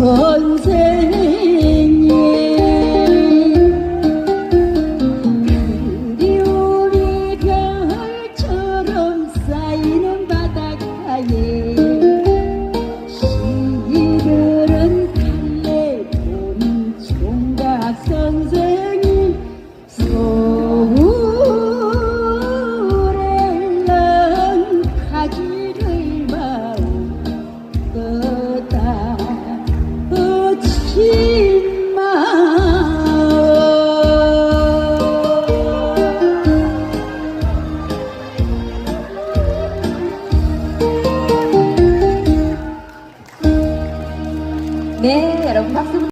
선생. 네, 여러분 박수.